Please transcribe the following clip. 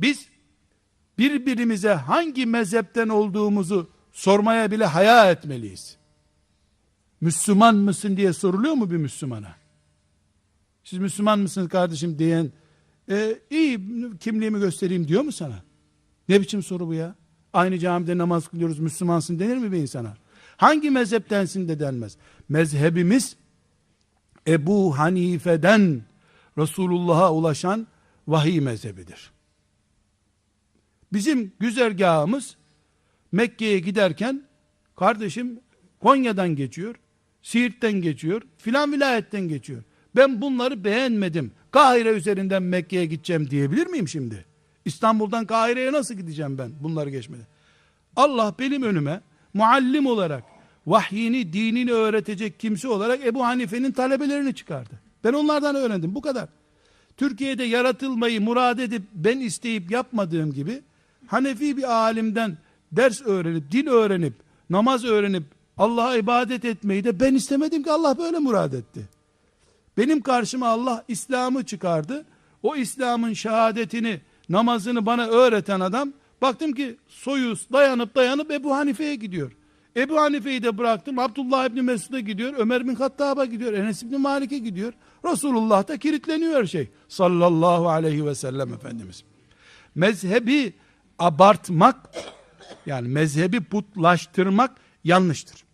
Biz birbirimize hangi mezhepten olduğumuzu sormaya bile haya etmeliyiz. Müslüman mısın diye soruluyor mu bir Müslümana? Siz Müslüman mısınız kardeşim diyen e, iyi kimliğimi göstereyim diyor mu sana? Ne biçim soru bu ya? Aynı camide namaz kılıyoruz Müslümansın denir mi bir insana? Hangi mezheptensin de denmez. Mezhebimiz Ebu Hanife'den Resulullah'a ulaşan vahiy mezhebidir. Bizim güzergahımız Mekke'ye giderken kardeşim Konya'dan geçiyor, Siirt'ten geçiyor, filan vilayetten geçiyor. Ben bunları beğenmedim. Kahire üzerinden Mekke'ye gideceğim diyebilir miyim şimdi? İstanbul'dan Kahire'ye nasıl gideceğim ben bunları geçmeden? Allah benim önüme muallim olarak vahyini, dinini öğretecek kimse olarak Ebu Hanife'nin talebelerini çıkardı. Ben onlardan öğrendim. Bu kadar. Türkiye'de yaratılmayı murad edip ben isteyip yapmadığım gibi Hanefi bir alimden ders öğrenip, dil öğrenip, namaz öğrenip Allah'a ibadet etmeyi de ben istemedim ki Allah böyle murad etti. Benim karşıma Allah İslam'ı çıkardı. O İslam'ın şehadetini, namazını bana öğreten adam baktım ki soyu dayanıp dayanıp Ebu Hanife'ye gidiyor. Ebu Hanife'yi de bıraktım. Abdullah İbni Mesud'a gidiyor. Ömer bin Hattab'a gidiyor. Enes İbni Malik'e gidiyor. Resulullah da kilitleniyor her şey. Sallallahu aleyhi ve sellem Efendimiz. Mezhebi abartmak yani mezhebi putlaştırmak yanlıştır.